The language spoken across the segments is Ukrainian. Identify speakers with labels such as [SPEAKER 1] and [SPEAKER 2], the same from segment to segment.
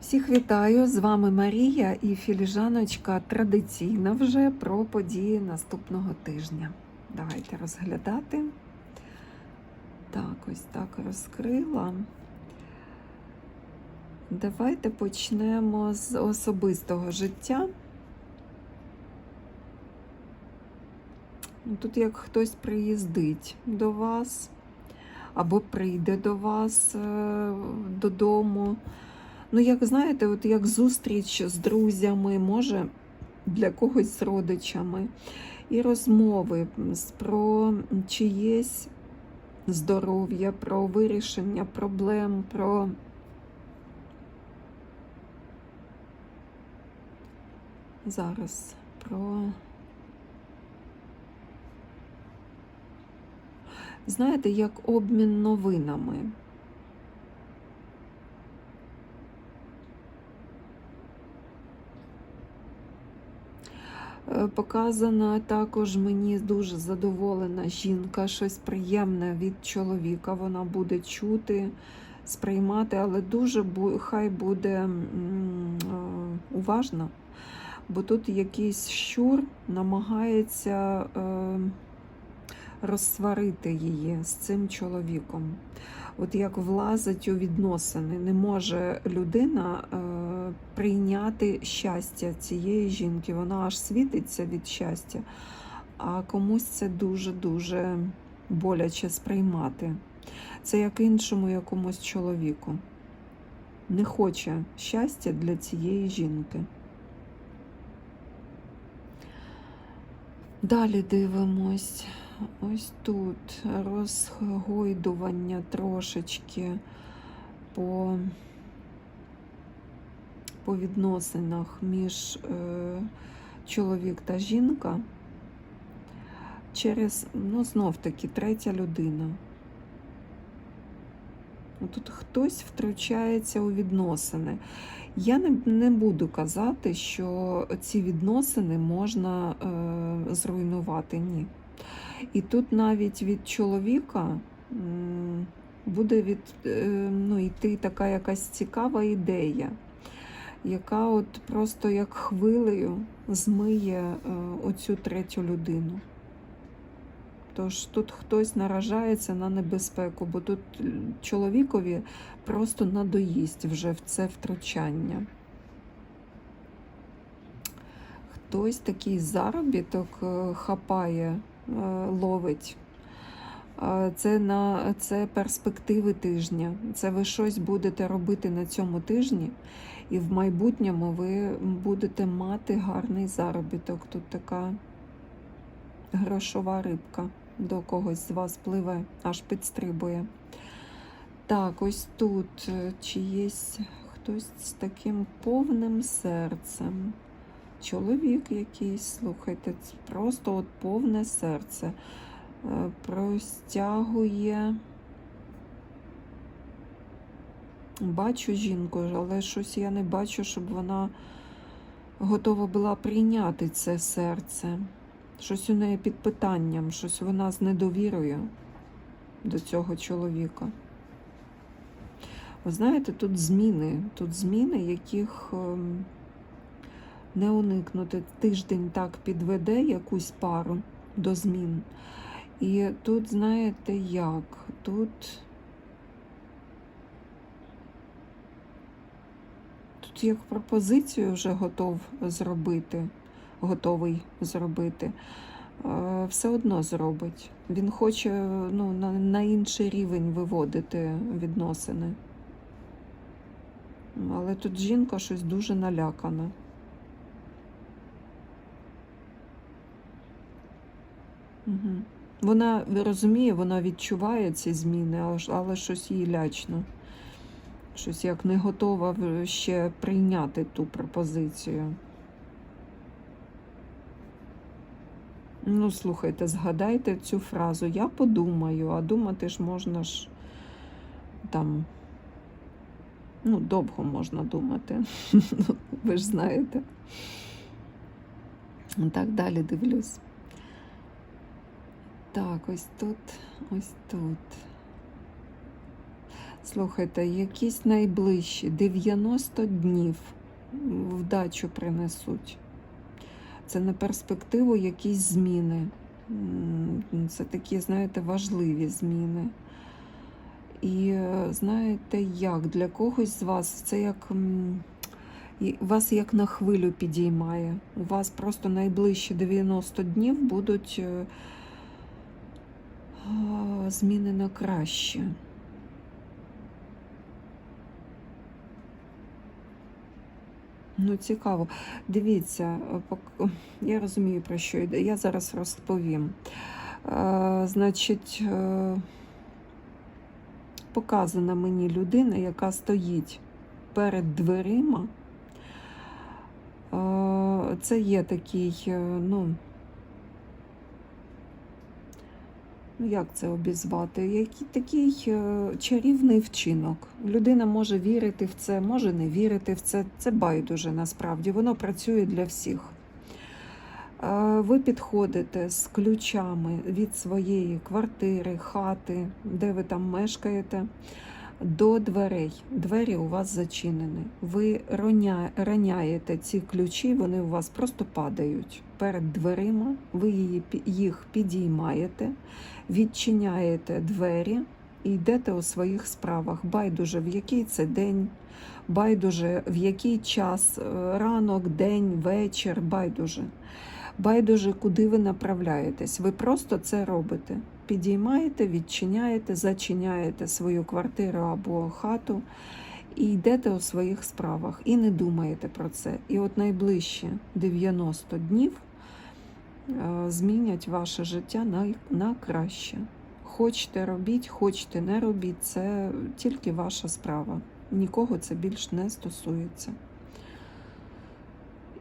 [SPEAKER 1] Всіх вітаю! З вами Марія і філіжаночка традиційна вже про події наступного тижня. Давайте розглядати. Так, ось так розкрила. Давайте почнемо з особистого життя. Тут як хтось приїздить до вас, або прийде до вас е, додому. Ну, як знаєте, от як зустріч з друзями, може для когось з родичами, і розмови про чиєсь здоров'я, про вирішення проблем, про зараз про. Знаєте, як обмін новинами. Показана також мені дуже задоволена жінка, щось приємне від чоловіка. Вона буде чути, сприймати, але дуже хай буде е, уважна, бо тут якийсь щур намагається е, розсварити її з цим чоловіком. От як влазить у відносини, не може людина е, прийняти щастя цієї жінки. Вона аж світиться від щастя, а комусь це дуже-дуже боляче сприймати. Це як іншому якомусь чоловіку. Не хоче щастя для цієї жінки. Далі дивимось. Ось тут розгойдування трошечки по, по відносинах між е, чоловік та жінка через, ну, знов таки, третя людина. Тут хтось втручається у відносини. Я не, не буду казати, що ці відносини можна е, зруйнувати. Ні. І тут навіть від чоловіка буде від, е, ну, йти така якась цікава ідея, яка от просто як хвилею змиє е, оцю третю людину. Тож тут хтось наражається на небезпеку, бо тут чоловікові просто надоїсть вже в це втручання. Хтось такий заробіток е, хапає, ловить. Е, Це на це перспективи тижня. Це ви щось будете робити на цьому тижні, і в майбутньому ви будете мати гарний заробіток. Тут така грошова рибка до когось з вас пливе, аж підстрибує. Так, ось тут чи є хтось з таким повним серцем. Чоловік якийсь, слухайте, просто от повне серце. Простягує. Бачу жінку, але щось я не бачу, щоб вона готова була прийняти це серце. Щось у неї під питанням, щось вона з недовірою до цього чоловіка. Ви знаєте, тут зміни, тут зміни, яких ем, не уникнути. Тиждень так підведе якусь пару до змін. І тут, знаєте, як? Тут. Тут як пропозицію вже готов зробити, готовий зробити. Е, Все одно зробить. Він хоче ну, на, на інший рівень виводити відносини. Але тут жінка щось дуже налякана. Угу. Вона розуміє, вона відчуває ці зміни, але щось їй лячно. Щось як не готова ще прийняти ту пропозицію. Ну, слухайте, згадайте цю фразу. Я подумаю, а думати ж можна ж там. Ну, довго можна думати. Ви ж знаєте. Так, далі дивлюсь. Так, ось тут, ось тут. Слухайте, якісь найближчі 90 днів вдачу принесуть. Це на перспективу якісь зміни. Це такі, знаєте, важливі зміни. І знаєте, як для когось з вас це як вас як на хвилю підіймає. У вас просто найближчі 90 днів будуть е, зміни на краще. Ну, цікаво. Дивіться, е, я розумію, про що йде. Я зараз розповім. Е, Значить, е, показана мені людина, яка стоїть перед дверима. Це є такий, ну, ну як це обізвати? Який такий е, чарівний вчинок. Людина може вірити в це, може не вірити в це. Це байдуже насправді. Воно працює для всіх. Е, Ви підходите з ключами від своєї квартири, хати, де ви там мешкаєте, до дверей. Двері у вас зачинені. Ви роня- роняєте ці ключі, вони у вас просто падають перед дверима. Ви їх підіймаєте, відчиняєте двері і йдете у своїх справах. Байдуже, в який це день, байдуже, в який час, е, ранок, день, вечір, байдуже. Байдуже, куди ви направляєтесь. Ви просто це робите. Підіймаєте, відчиняєте, зачиняєте свою квартиру або хату і йдете у своїх справах. І не думаєте про це. І от найближчі 90 днів е, змінять ваше життя на, на краще. Хочете робіть, хочете не робіть, це тільки ваша справа. Нікого це більш не стосується.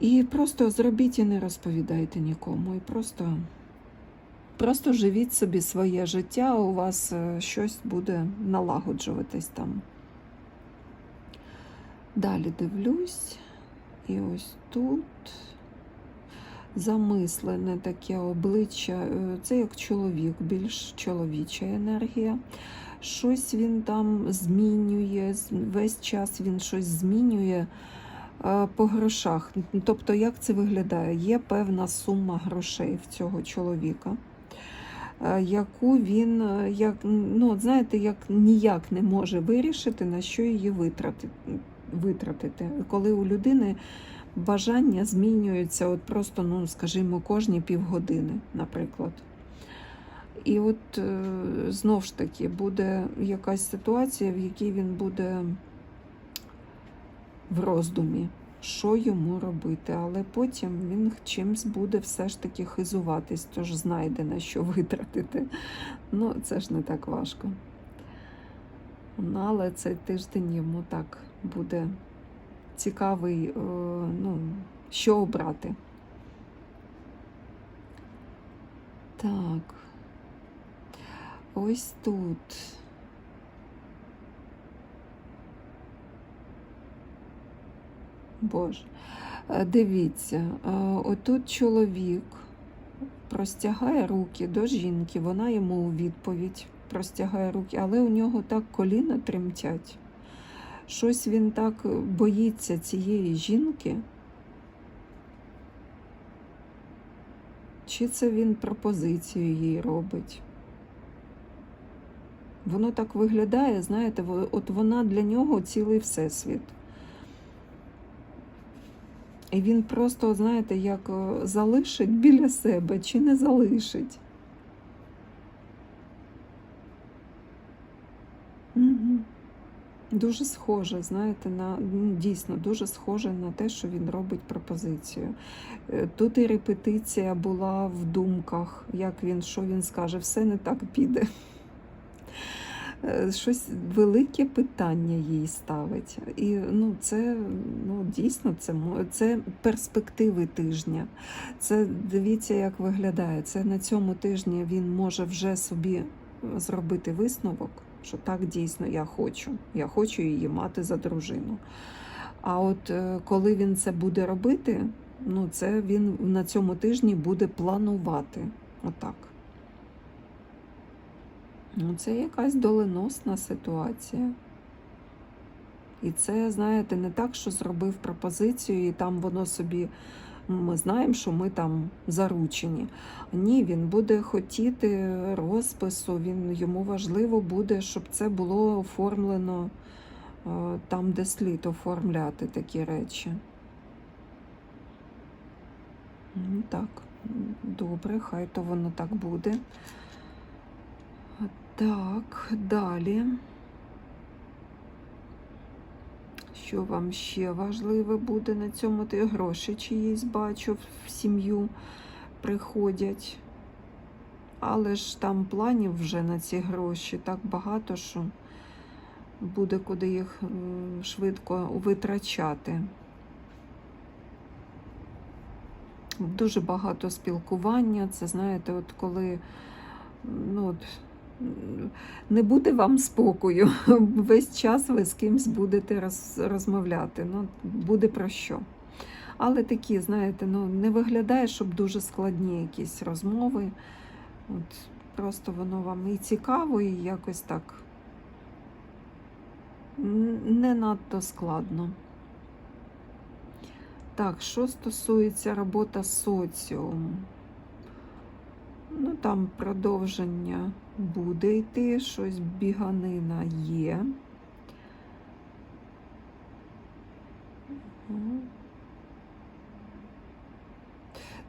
[SPEAKER 1] І просто зробіть і не розповідайте нікому. І просто, просто живіть собі своє життя, у вас е, щось буде налагоджуватись там. Далі дивлюсь, і ось тут замислене таке обличчя. Е, Це як чоловік, більш чоловіча енергія. Щось він там змінює, весь час він щось змінює е, по грошах. Тобто, як це виглядає? Є певна сума грошей в цього чоловіка, яку він, е, як, ну, знаєте, як ніяк не може вирішити, на що її витратити. витратити. Коли у людини бажання змінюються от просто, ну, скажімо, кожні півгодини, наприклад. І от е, знов ж таки буде якась ситуація, в якій він буде в роздумі, що йому робити. Але потім він чимсь буде все ж таки хизуватись, тож знайде на що витратити. Ну, це ж не так важко. Ну, але цей тиждень йому так буде цікавий, е, ну, що обрати. Так. Ось тут. Боже. Е, Дивіться, е, отут чоловік простягає руки до жінки, вона йому у відповідь простягає руки, але у нього так коліна тремтять. Щось він так боїться цієї жінки. Чи це він пропозицію їй робить? Воно так виглядає, знаєте, от вона для нього цілий всесвіт. І він просто, знаєте, як е, залишить біля себе чи не залишить. Угу. Дуже схоже, знаєте, на ну, дійсно дуже схоже на те, що він робить пропозицію. Е, Тут і репетиція була в думках, як він, що він скаже, все не так піде. Е, Щось велике питання їй ставить. І ну, це ну, дійсно це, це перспективи тижня. Це дивіться, як виглядає. Це на цьому тижні він може вже собі зробити висновок, що так дійсно я хочу. Я хочу її мати за дружину. А от е, коли він це буде робити, ну це він на цьому тижні буде планувати. Отак. Ну, це якась доленосна ситуація. І це, знаєте, не так, що зробив пропозицію, і там воно собі. Ми знаємо, що ми там заручені. Ні, він буде хотіти розпису, він, йому важливо буде, щоб це було оформлено е, там, де слід оформляти такі речі. Ну, Так, добре, хай то воно так буде. Так, далі. Що вам ще важливе буде на цьому? Ти гроші чиїсь бачу в сім'ю приходять. Але ж там планів вже на ці гроші так багато, що буде куди їх швидко витрачати. Дуже багато спілкування. Це знаєте, от коли ну, от, не буде вам спокою, весь час ви з кимсь будете роз, розмовляти. Ну, буде про що. Але такі, знаєте, ну, не виглядає, щоб дуже складні якісь розмови. От, просто воно вам і цікаво, і якось так не надто складно. Так, що стосується робота соціум, ну там продовження буде йти, щось біганина є.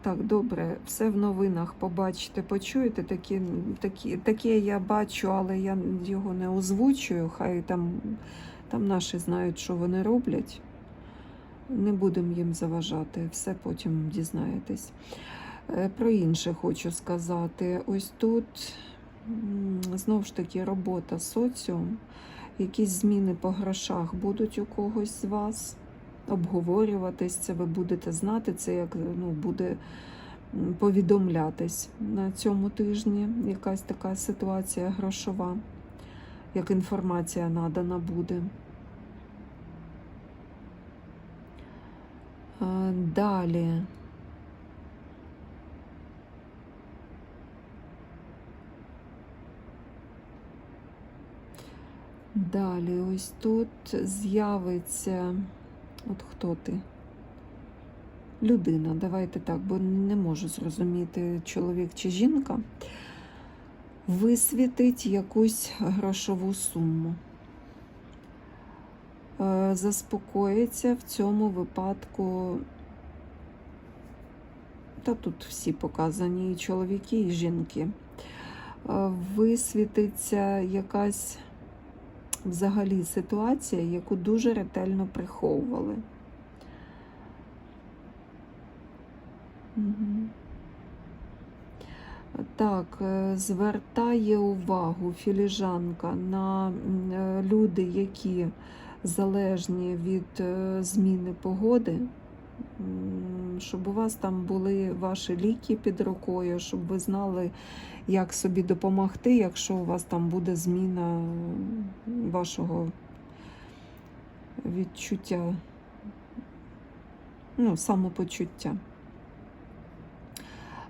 [SPEAKER 1] Так, добре, все в новинах побачите, почуєте. Такі, такі, таке я бачу, але я його не озвучую. Хай там, там наші знають, що вони роблять. Не будемо їм заважати, все потім дізнаєтесь. Е, Про інше хочу сказати. Ось тут знову ж таки робота соціум. Якісь зміни по грошах будуть у когось з вас обговорюватись, це ви будете знати, це як ну, буде повідомлятись на цьому тижні. Якась така ситуація грошова, як інформація надана буде. Е, Далі. Далі, ось тут з'явиться. От хто ти? Людина, давайте так, бо не можу зрозуміти, чоловік чи жінка. Висвітить якусь грошову суму. Е, Заспокоїться в цьому випадку. Та тут всі показані, і чоловіки, і жінки. Е, Висвітиться якась взагалі ситуація, яку дуже ретельно приховували. Так, е, звертає увагу філіжанка на е, люди, які залежні від е, зміни погоди, щоб у вас там були ваші ліки під рукою, щоб ви знали, як собі допомогти, якщо у вас там буде зміна вашого відчуття, ну, самопочуття.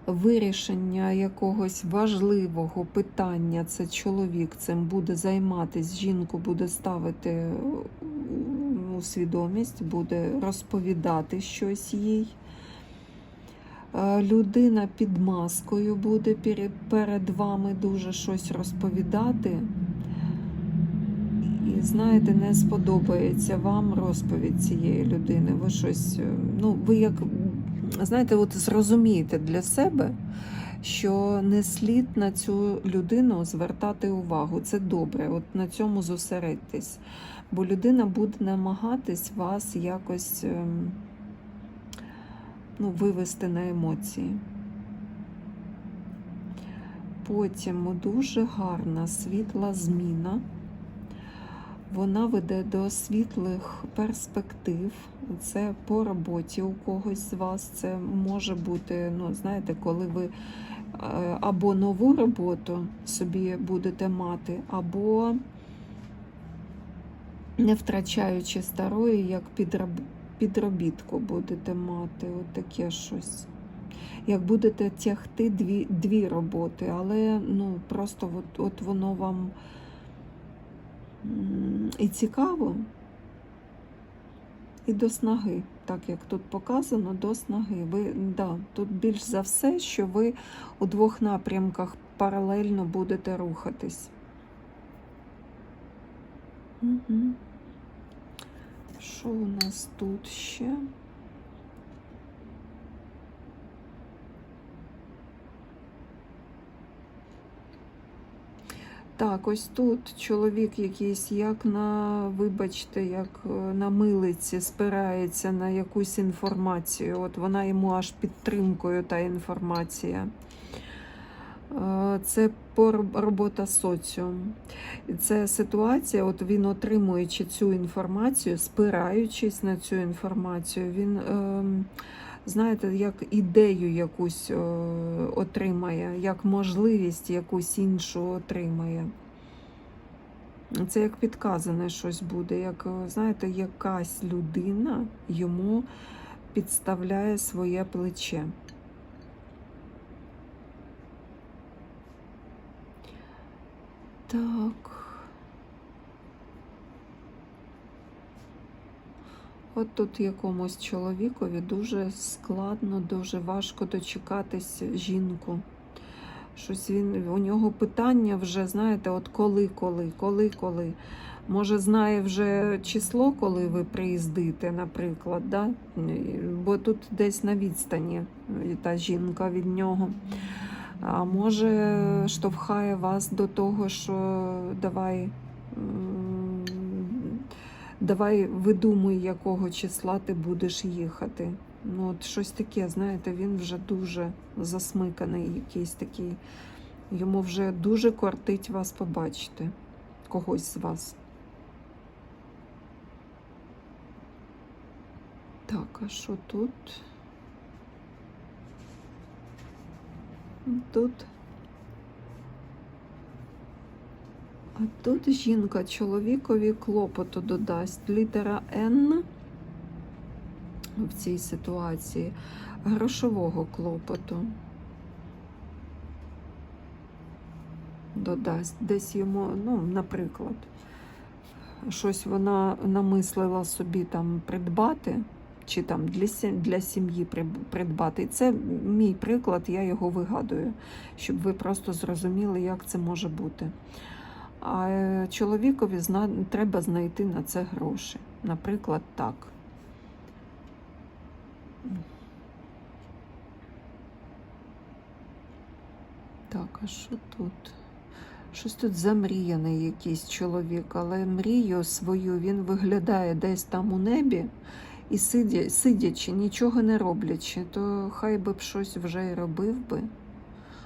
[SPEAKER 1] Вирішення якогось важливого питання, це чоловік цим буде займатися, жінку буде ставити свідомість, буде розповідати щось їй. Е, Людина під маскою буде перед, вами дуже щось розповідати. І знаєте, не сподобається вам розповідь цієї людини. Ви щось, е, ну, ви як, знаєте, от зрозумієте для себе, що не слід на цю людину звертати увагу. Це добре, от на цьому зосередьтесь. Бо людина буде намагатись вас якось ем, ну, вивести на емоції. Потім дуже гарна світла зміна. Вона веде до світлих перспектив. Це по роботі у когось з вас. Це може бути, ну, знаєте, коли ви е, або нову роботу собі будете мати, або не втрачаючи старої, як підроб- підробітку будете мати. От таке щось. Як будете тягти дві, дві роботи, але ну, просто от, от воно вам і цікаво, І до снаги, так як тут показано, до снаги. Ви, да, тут більш за все, що ви у двох напрямках паралельно будете рухатись. Угу. Що у нас тут ще? Так, ось тут чоловік якийсь, як на, вибачте, як е, на милиці спирається на якусь інформацію. От вона йому аж підтримкою та інформація. Е, Це робота соціум. І Це ситуація, от він отримуючи цю інформацію, спираючись на цю інформацію, він, ем, знаєте, як ідею якусь е, отримає, як можливість якусь іншу отримає. Це як підказане щось буде, як, е, знаєте, якась людина йому підставляє своє плече. Так. От тут якомусь чоловікові дуже складно, дуже важко дочекатись жінку. Щось він, у нього питання вже, знаєте, от коли, коли, коли, коли. Може, знає вже число, коли ви приїздите, наприклад, да? бо тут десь на відстані та жінка від нього. А може, штовхає вас до того, що давай, давай видумуй, якого числа ти будеш їхати. Ну, от щось таке, знаєте, він вже дуже засмиканий, якийсь такий. Йому вже дуже кортить вас побачити, когось з вас. Так, а що тут? Тут. А тут жінка чоловікові клопоту додасть. Літера Н в цій ситуації грошового клопоту. Додасть десь йому, ну, наприклад, щось вона намислила собі там придбати, чи там для, сім'ї придбати. Це мій приклад, я його вигадую, щоб ви просто зрозуміли, як це може бути. А е, чоловікові треба знайти на це гроші. Наприклад, так. Так, а що тут? Щось тут замріяний якийсь чоловік, але мрію свою він виглядає десь там у небі і сидя, сидячи, нічого не роблячи, то хай би б щось вже й робив би.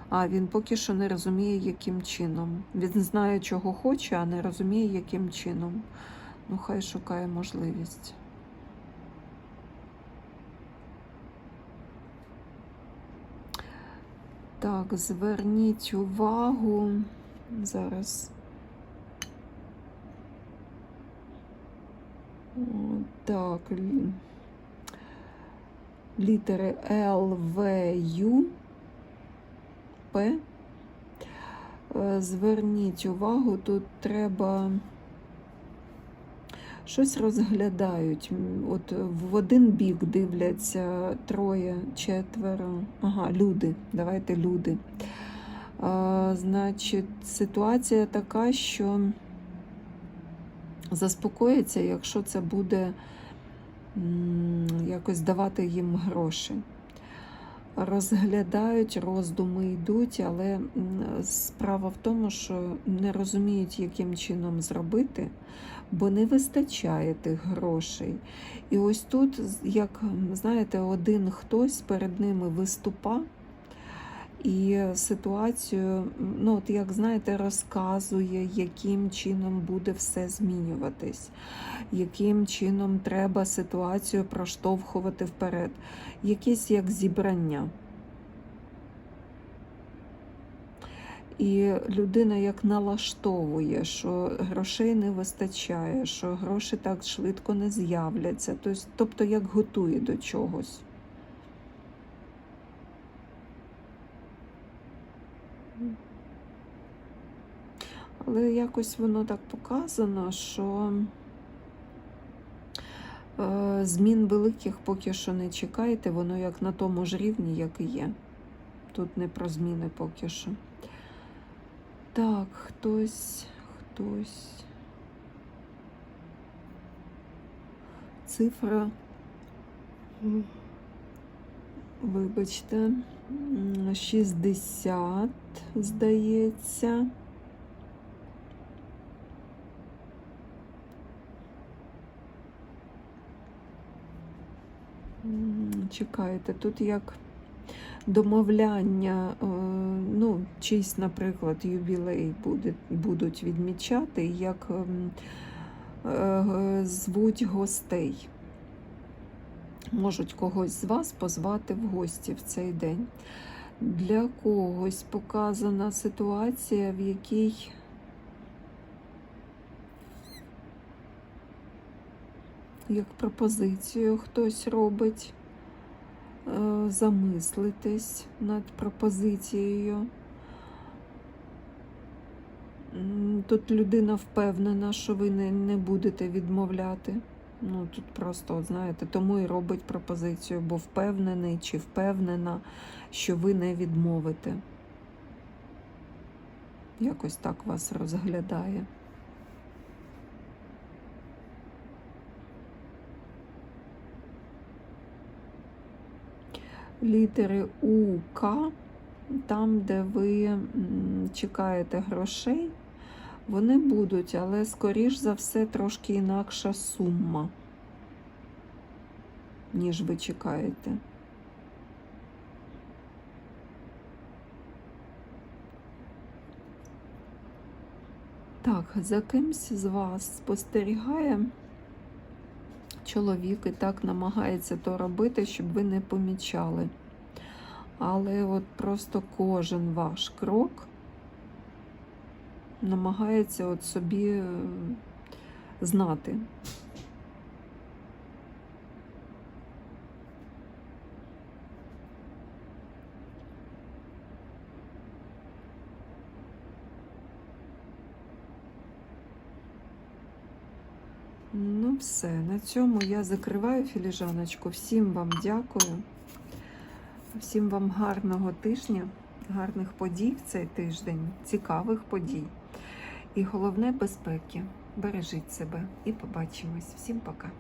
[SPEAKER 1] А він поки що не розуміє, яким чином. Він знає, чого хоче, а не розуміє, яким чином. Ну, хай шукає можливість. Так, зверніть увагу. Зараз. Так, літери Л, В, Ю, П. Е, Зверніть увагу, тут треба щось розглядають. От в один бік дивляться троє, четверо. Ага, люди. Давайте люди. А, значить, ситуація така, що заспокоїться, якщо це буде якось давати їм гроші. Розглядають, роздуми йдуть, але справа в тому, що не розуміють, яким чином зробити, бо не вистачає тих грошей. І ось тут, як знаєте, один хтось перед ними виступа. І ситуацію, ну от як знаєте, розказує, яким чином буде все змінюватись, яким чином треба ситуацію проштовхувати вперед. Якесь як зібрання. І людина як налаштовує, що грошей не вистачає, що гроші так швидко не з'являться. Тобто, тобто як готує до чогось. Але якось воно так показано, що Е, Змін великих поки що не чекайте, воно як на тому ж рівні, як і є. Тут не про зміни поки що. Так, хтось, хтось. Цифра, вибачте, м, 60, здається. М, Чекайте, тут як домовляння, е, ну, чийсь, наприклад, ювілей буде, будуть відмічати, як ем, е, звуть гостей. Можуть когось з вас позвати в гості в цей день. Для когось показана ситуація, в якій як пропозицію хтось робить, замислитись над пропозицією. Тут людина впевнена, що ви не, не будете відмовляти. Ну, тут просто, знаєте, тому і робить пропозицію, бо впевнений чи впевнена, що ви не відмовите. Якось так вас розглядає. Літери У, К, там, де ви чекаєте грошей, вони будуть, але, скоріш за все, трошки інакша сума, ніж ви чекаєте. Так, за кимсь з вас спостерігає чоловік і так намагається то робити, щоб ви не помічали. Але от просто кожен ваш крок намагається от собі е, знати. Ну, все. На цьому я закриваю філіжаночку. Всім вам дякую. Всім вам гарного тижня, гарних подій в цей тиждень, цікавих подій. І головне безпеки. Бережіть себе і побачимось. Всім пока.